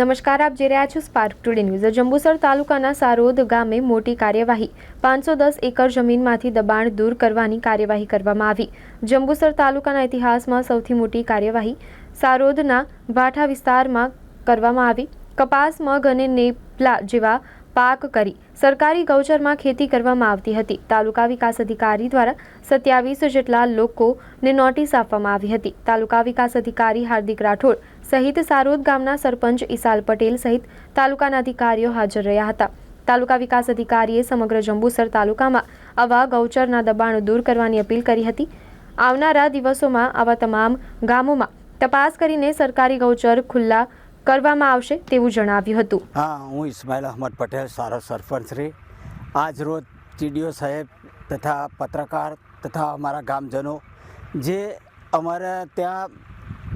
નમસ્કાર, આપ જે રહ્યા છો સ્પાર્ક ટુડે ન્યૂઝ જંબુસર તાલુકાના સારોદ ગામે મોટી કાર્યવાહી, પાંચસો દસ એકર જમીનમાંથી દબાણ દૂર કરવાની કાર્યવાહી કરવામાં આવી. જંબુસર તાલુકાના ઇતિહાસમાં સૌથી મોટી કાર્યવાહી સારોદના ભાઠા વિસ્તારમાં કરવામાં આવી. કપાસ, મગ અને નેપલા જેવા પાક કરી સરકારી ગૌચરમાં ખેતી કરવામાં આવતી હતી. તાલુકા વિકાસ અધિકારી દ્વારા સત્યાવીસ જેટલા લોકોને નોટિસ આપવામાં આવી હતી. તાલુકા વિકાસ અધિકારી હાર્દિક રાઠોડ સહિત સારોદ ગામના સરપંચ ઈસાલ પટેલ સહિત તાલુકાના અધિકારીઓ હાજર રહ્યા હતા. તાલુકા વિકાસ અધિકારીએ સમગ્ર જંબુસર તાલુકામાં આવા ગૌચરના દબાણો દૂર કરવાની અપીલ કરી હતી. આવનારા દિવસોમાં આવા તમામ ગામોમાં તપાસ કરીને સરકારી ગૌચર ખુલ્લા કરવામાં આવશે તેવું જણાવ્યું હતું. હા, હું ઇસ્માઇલ અહમદ પટેલ, સારો સરપંચ શ્રી આજ રોજ ટીડીઓ સાહેબ તથા પત્રકાર તથા અમારા ગામજનો જે અમારા ત્યાં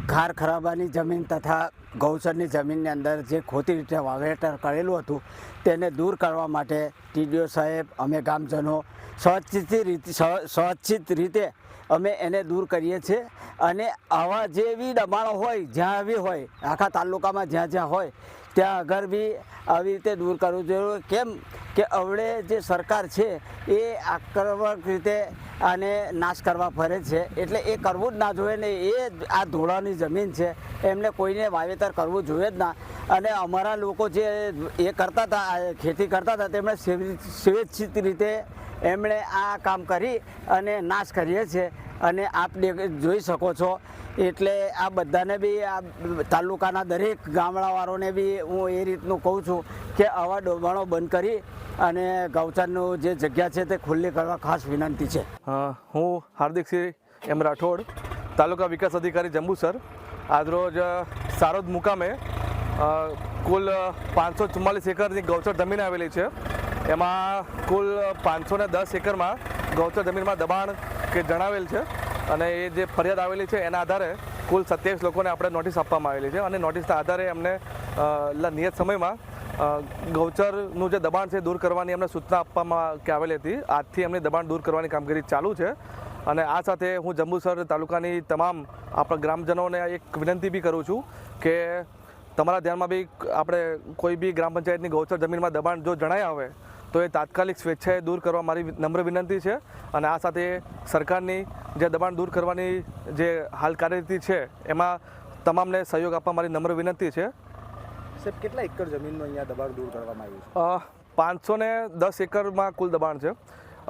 ખાર ખરાબાની જમીન તથા ગૌચરની જમીનની અંદર જે ખોટી રીતે વાવેતર કરેલું હતું, તેને દૂર કરવા માટે ટીડીઓ સાહેબ, અમે ગામજનો સ્વચ્છિત રીતે સ્વચ્છિત રીતે અમે એને દૂર કરીએ છીએ અને આવા જે બી દબાણો હોય, જ્યાં બી હોય, આખા તાલુકામાં જ્યાં જ્યાં હોય ત્યાં આગળ બી આવી રીતે દૂર કરવું જોઈએ કેમ કે અવળે જે સરકાર છે, એ આક્રમક રીતે આને નાશ કરવા ફરે છે. એટલે એ કરવું જ ના જોઈએ ને એ આ ધોળાની જમીન છે. એમને કોઈને વાવેતર કરવું જોઈએ જ ના. અને અમારા લોકો જે એ કરતા હતા ખેતી કરતા હતા, તેમણે સ્વેચ્છિત રીતે એમણે આ કામ કરી અને નાશ કરીએ છે અને આપ જોઈ શકો છો. એટલે આ બધાને બી આ તાલુકાના દરેક ગામડાવાળોને બી હું એ રીતનું કહું છું કે આવા ડોબાણો બંધ કરી અને ગૌચરનું જે જગ્યા છે તે ખુલ્લી કરવા ખાસ વિનંતી છે. હું હાર્દિકસિંહ એમ રાઠોડ, તાલુકા વિકાસ અધિકારી જંબુસર. આજરોજ સારોદ મુકામે કુલ પાંચસો ચુમ્માલીસ એકરની ગૌચર જમીન આવેલી છે. એમાં કુલ પાંચસો ને દસ એકરમાં ગૌચર જમીનમાં દબાણ કે જણાવેલ છે અને એ જે ફરિયાદ આવેલી છે એના આધારે કુલ સત્યાવીસ લોકોને આપણે નોટિસ આપવામાં આવેલી છે અને નોટિસના આધારે એમને નિયત સમયમાં ગૌચરનું જે દબાણ છે દૂર કરવાની એમને સૂચના આપવામાં કે આવેલી હતી. આજથી એમની દબાણ દૂર કરવાની કામગીરી ચાલુ છે અને આ સાથે હું જંબુસર તાલુકાની તમામ આપણા ગ્રામજનોને એક વિનંતી બી કરું છું કે તમારા ધ્યાનમાં બી આપણે કોઈ બી ગ્રામ પંચાયતની ગૌચર જમીનમાં દબાણ જો જણાય આવે તો એ તાત્કાલિક સ્વેચ્છાએ દૂર કરવા મારી નમ્ર વિનંતી છે અને આ સાથે સરકારની જે દબાણ દૂર કરવાની જે હાલ કાર્યરીતિ છે એમાં તમામને સહયોગ આપવા મારી નમ્ર વિનંતી છે. સાહેબ કેટલા એકર જમીનનું અહીંયા દબાણ દૂર કરવામાં આવ્યું છે? પાંચસો ને દસ એકરમાં કુલ દબાણ છે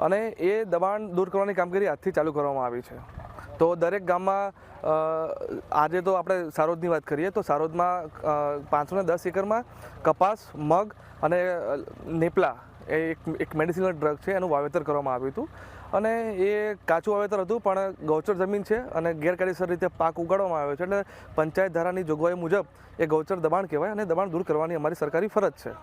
અને એ દબાણ દૂર કરવાની કામગીરી આજથી ચાલુ કરવામાં આવી છે. તો દરેક ગામમાં આજે તો આપણે સારોદની વાત કરીએ તો સારોદમાં પાંચસો ને દસ એકરમાં કપાસ મગ અને નેપલા એ એક એક મેડિસિનલ ડ્રગ છે, એનું વાવેતર કરવામાં આવ્યું હતું. અને એ કાચું વાવેતર હતું, પણ ગૌચર જમીન છે અને ગેરકાયદેસર રીતે પાક ઉગાડવામાં આવ્યો છે. એટલે પંચાયત ધારાની જોગવાઈ મુજબ એ ગૌચર દબાણ કહેવાય અને દબાણ દૂર કરવાની અમારી સરકારી ફરજ છે.